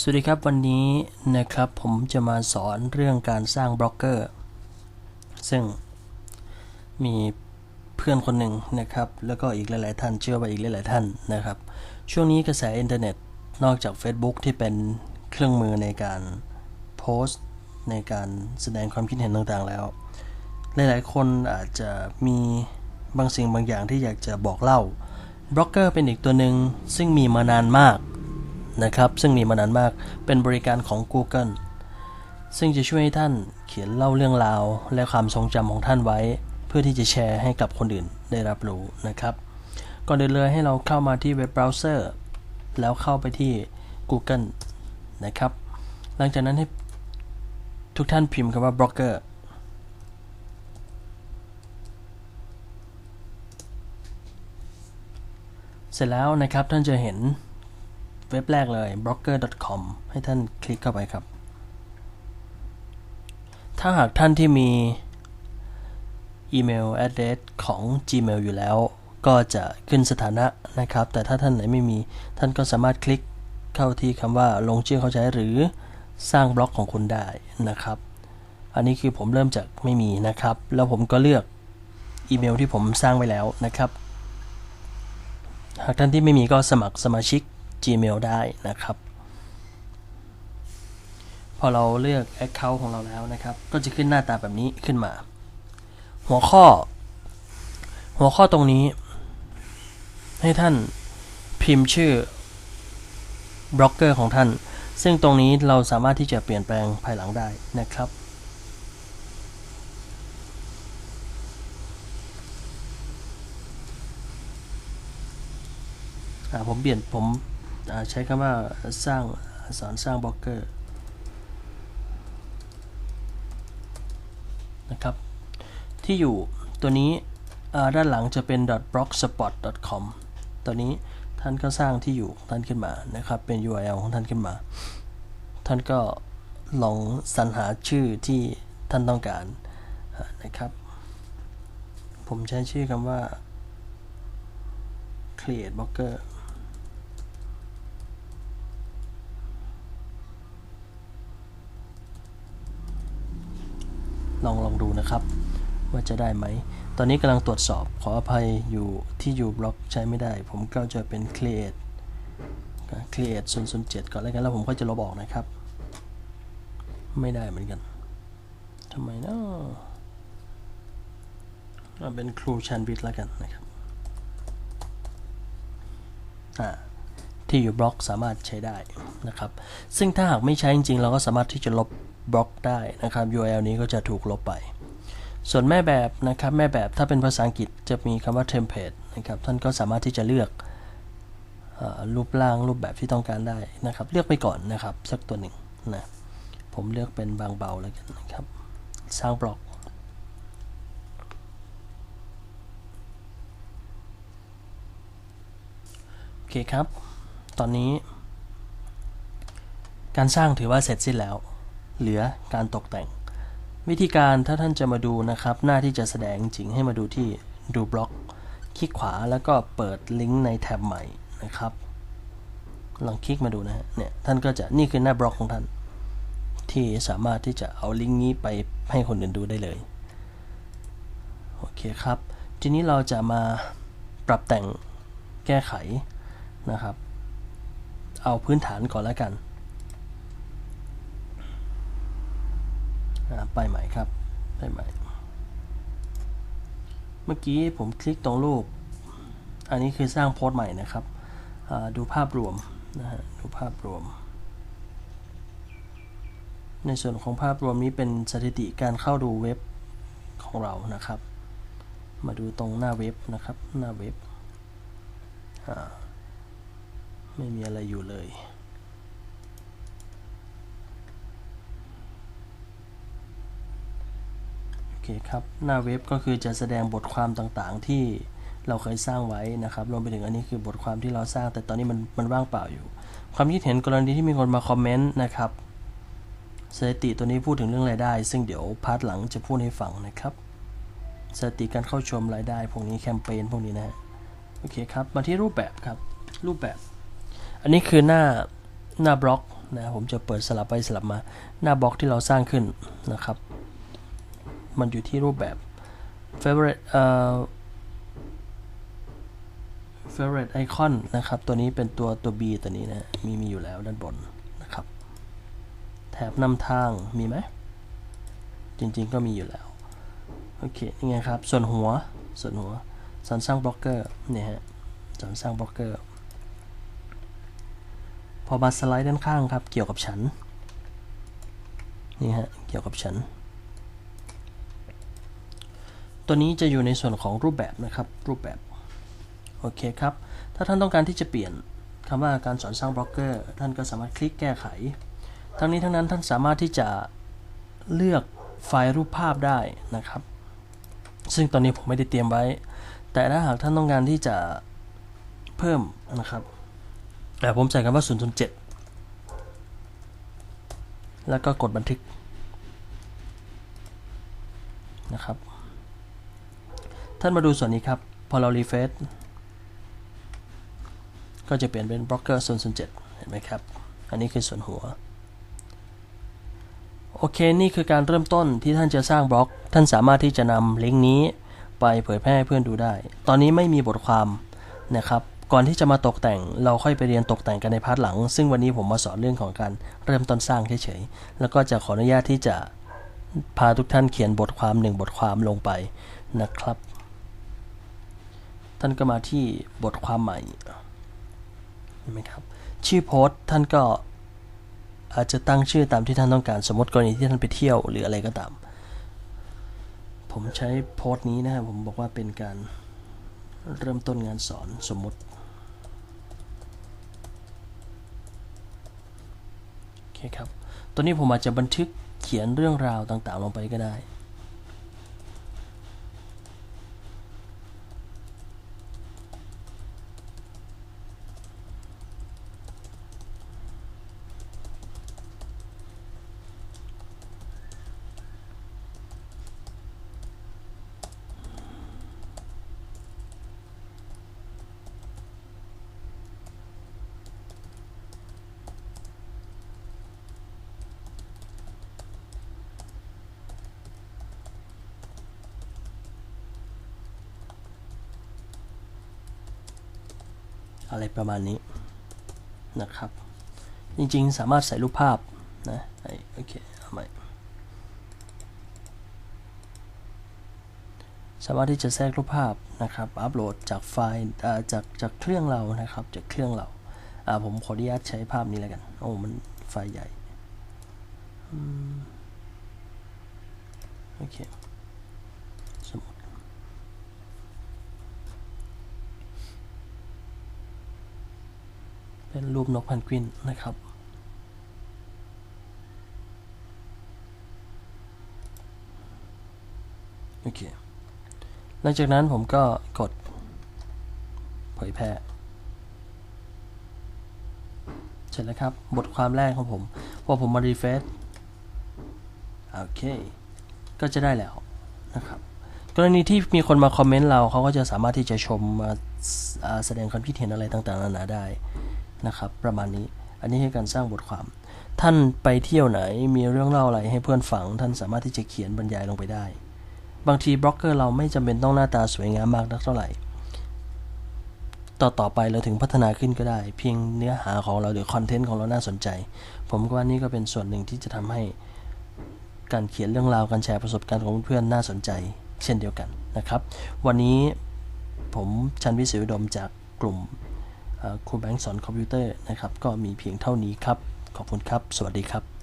สวัสดีครับวันนี้นะครับผมจะมาสอนเรื่องการสร้างบล็อกเกอร์ ซึ่งมีเพื่อนคนหนึ่งนะครับ แล้วก็อีกหลาย ๆ ท่านเชื่อว่าอีกหลาย ๆ ท่านนะครับ ช่วงนี้กระแสอินเทอร์เน็ตนอกจาก Facebook ที่เป็นเครื่องมือในการโพสต์ในการแสดงความคิดเห็นต่าง ๆ แล้ว หลาย ๆ คนอาจจะมีบางสิ่งบางอย่างที่อยากจะบอกเล่าบล็อกเกอร์เป็นอีกตัวหนึ่งซึ่งมีมานานมาก นะครับ ซึ่งมีมานานมากเป็นบริการของ Google ซึ่งจะช่วยให้ท่านเขียนเล่าเรื่องราว และความทรงจำของท่านไว้ เพื่อที่จะแชร์ให้กับคนอื่นได้รับรู้นะครับ ก่อนอื่นเลยให้เราเข้ามาที่เว็บเบราว์เซอร์แล้วเข้าไปที่ Google นะครับ หลังจากนั้นให้ทุกท่านพิมพ์คำว่าบล็อกเกอร์เสร็จแล้วนะครับท่านจะเห็น เว็บแรกเลย blogger.com ให้ท่านคลิกเข้าไปครับ ถ้าหากท่านที่มีอีเมล address ของ Gmail อยู่แล้ว ก็จะขึ้นสถานะนะครับ แต่ถ้าท่านไหนไม่มี ท่านก็สามารถคลิกเข้าที่คำว่าลงชื่อเขาใช้หรือสร้างบล็อกของคุณได้นะครับ อันนี้คือผมเริ่มจากไม่มีนะครับ แล้วผมก็เลือกอีเมลที่ผมสร้างไว้แล้วนะครับ หากท่านที่ไม่มีก็สมัครสมาชิก Gmail ได้นะครับ พอเราเลือก Account ของเราแล้วนะครับ ก็จะขึ้นหน้าตาแบบนี้ขึ้นมา หัวข้อ หัวข้อตรงนี้ ให้ท่านพิมพ์ชื่อบล็อกเกอร์ของท่าน ซึ่งตรงนี้เราสามารถที่จะเปลี่ยนแปลงภายหลังได้นะครับผมเปลี่ยนผม ใช้คำว่าสร้างสอนสร้างบล็อกเกอร์นะครับ ที่อยู่ตัวนี้ด้านหลังจะเป็น blogspot.com ตัวนี้ท่านก็สร้างที่อยู่ท่านขึ้นมานะครับ เป็น URL ของท่านขึ้นมา ท่านก็ลองสรรหาชื่อที่ท่านต้องการนะครับ ผมใช้ชื่อคำว่า create blogger ลองลองดูนะครับ ว่าจะได้ไหม ตอนนี้กำลังตรวจสอบขออภัยอยู่ที่อยู่บล็อกใช้ไม่ได้ ผมก็จะเป็น create create 007ก่อนแล้วกันแล้วผมก็จะลบออกนะครับ ไม่ได้เหมือนกันทำไมนะเอาเป็นครูชันบิดแล้วกันนะครับ ที่อยู่บล็อกสามารถใช้ได้นะครับซึ่งถ้าหากไม่ใช้จริงๆ เราก็สามารถที่จะลบบล็อกได้นะครับ URL นี้ก็จะถูกลบไป ส่วนแม่แบบนะครับแม่แบบถ้าเป็นภาษาอังกฤษจะมีคำว่า template นะครับท่านก็สามารถที่จะเลือกรูปร่างรูปแบบที่ต้องการได้นะครับ เลือกไปก่อนนะครับ สักตัวหนึ่งนะผมเลือกเป็นบางเบาแล้วกันนะครับ สร้างบล็อกโอเคครับ ตอนนี้ การสร้างถือว่าเสร็จสิ้นแล้ว เหลือการตกแต่ง วิธีการถ้าท่านจะมาดูนะครับ หน้าที่จะแสดงจริงให้มาดูที่ดูบล็อก คลิกขวาแล้วก็เปิดลิงก์ในแท็บใหม่นะครับ ลองคลิกมาดูนะฮะเนี่ยท่านก็จะนี่คือหน้าบล็อกของท่าน ที่สามารถที่จะเอาลิงก์นี้ไปให้คนอื่นดูได้เลยโอเคครับ ทีนี้เราจะมาปรับแต่งแก้ไขนะครับ เอาพื้นฐานก่อนแล้วกัน ไปใหม่ครับ ไปใหม่ เมื่อกี้ผมคลิกตรงรูป อันนี้คือสร้างโพสต์ใหม่นะครับ ดูภาพรวมนะฮะ ดูภาพรวม ในส่วนของภาพรวมนี้เป็นสถิติการเข้าดูเว็บของเรานะครับ มาดูตรงหน้าเว็บนะครับ หน้าเว็บ ไม่มีอะไรอยู่เลย โอเคครับ หน้าเว็บก็คือจะแสดงบทความต่างๆที่เราเคยสร้างไว้นะครับ รวมไปถึงอันนี้คือบทความที่เราสร้าง แต่ตอนนี้มันมันว่างเปล่าอยู่ ความคิดเห็นกรณีที่มีคนมาคอมเมนต์นะครับสถิติตัวนี้พูดถึงเรื่องรายได้ ซึ่งเดี๋ยวพาร์ทหลังจะพูดให้ฟังนะครับสถิติการเข้าชมรายได้ พวกนี้แคมเปญพวกนี้นะฮะโอเคครับ มาที่รูปแบบครับ รูปแบบ อันนี้คือหน้าหน้าบล็อกนะผมจะเปิดสลับไปสลับมาหน้าบล็อกที่เราสร้างขึ้นนะครับ มันอยู่ที่รูปแบบ favorite เอ่อ favorite icon นะครับ ตัวนี้เป็นตัวตัว B ตัวนี้นะมีมีอยู่แล้วด้านบนนะครับ แถบนำทางมีไหม จริงๆก็มีอยู่แล้ว โอเค นี่ไงครับ ส่วนหัวส่วนหัวสอนสร้างบล็อกเกอร์เนี่ยฮะสอนสร้างบล็อกเกอร์ พอมาสไลด์ด้านข้างครับ เกี่ยวกับฉัน นี่ฮะ เกี่ยวกับฉัน ตัวนี้จะอยู่ในส่วนของรูปแบบนะครับ รูปแบบ โอเคครับ ถ้าท่านต้องการที่จะเปลี่ยนคำว่าการสอนสร้างบล็อกเกอร์ ท่านก็สามารถคลิกแก้ไข ทั้งนี้ทั้งนั้นท่านสามารถที่จะเลือกไฟล์รูปภาพได้นะครับ ซึ่งตอนนี้ผมไม่ได้เตรียมไว้ แต่ถ้าหากท่านต้องการที่จะเพิ่มนะครับ ผมใส่คำว่า 007 แล้วก็กดบันทึกนะครับ ท่านมาดูส่วนนี้ครับ พอเรารีเฟซก็จะเปลี่ยนเป็นบล็อกเกอร์007 เห็นไหมครับ อันนี้คือส่วนหัว โอเค นี่คือการเริ่มต้นที่ท่านจะสร้างบล็อก ท่านสามารถที่จะนำลิงก์นี้ไปเผยแพร่ให้เพื่อนดูได้ ตอนนี้ไม่มีบทความนะครับ ก่อนที่จะมาตกแต่งเราค่อยไปเรียนตกแต่งกันในพาร์ทหลัง ซึ่งวันนี้ผมมาสอนเรื่องของการเริ่มต้นสร้างเฉยๆแล้วก็จะขออนุญาตที่จะพาทุกท่านเขียนบทความหนึ่งบทความลงไปนะครับ ท่านก็มาที่บทความใหม่เห็นไหมครับชื่อโพสต์ท่านก็อาจจะตั้งชื่อตามที่ท่านต้องการสมมติกรณีที่ท่านไปเที่ยวหรืออะไรก็ตาม ผมใช้โพสต์นี้นะครับผมบอกว่าเป็นการเริ่มต้นงานสอนสมมติ โอ เคครับ ตัวนี้ผมอาจจะบันทึกเขียนเรื่องราวต่างๆ ลงไปก็ได้ อะไรประมาณนี้นะครับ จริงๆ สามารถใส่รูปภาพนะโอเคเอาใหม่สามารถที่จะแทรกรูปภาพนะครับอัปโหลดจากไฟล์จากจากเครื่องเรานะครับจากเครื่องเราผมขออนุญาตใช้ภาพนี้แล้วกันโอ้มันไฟล์ใหญ่โอเค สมมติ เป็นรูปนกเพนกวินนะครับ โอเค หลังจากนั้นผมก็กดเผยแพร่เสร็จแล้วครับ บทความแรกของผมพอผมมารีเฟซโอเค ก็จะได้แล้วนะครับกรณีที่มีคนมาคอมเมนต์เราเขาก็จะสามารถที่จะชมมาแสดงความคิดเห็นอะไรต่างๆนานาได้ นะครับประมาณนี้อันนี้คือการสร้างบทความ ท่านไปเที่ยวไหนมีเรื่องเล่าอะไรให้เพื่อนฟัง ท่านสามารถที่จะเขียนบรรยายลงไปได้ บางทีบล็อกเกอร์เราไม่จำเป็นต้องหน้าตาสวยงามมากนักเท่าไหร่ ต่อต่อไปเราถึงพัฒนาขึ้นก็ได้ เพียงเนื้อหาของเราหรือคอนเทนต์ของเราน่าสนใจ ผมว่านี่ก็เป็นส่วนหนึ่งที่จะทำให้การเขียนเรื่องราวการแชร์ประสบการณ์ของเพื่อนน่าสนใจ เช่นเดียวกันนะครับ วันนี้ผมชันวิสิวดมจากกลุ่ม ครูแบงค์สอนคอมพิวเตอร์นะครับ ก็มีเพียงเท่านี้ครับ ขอบคุณครับ สวัสดีครับ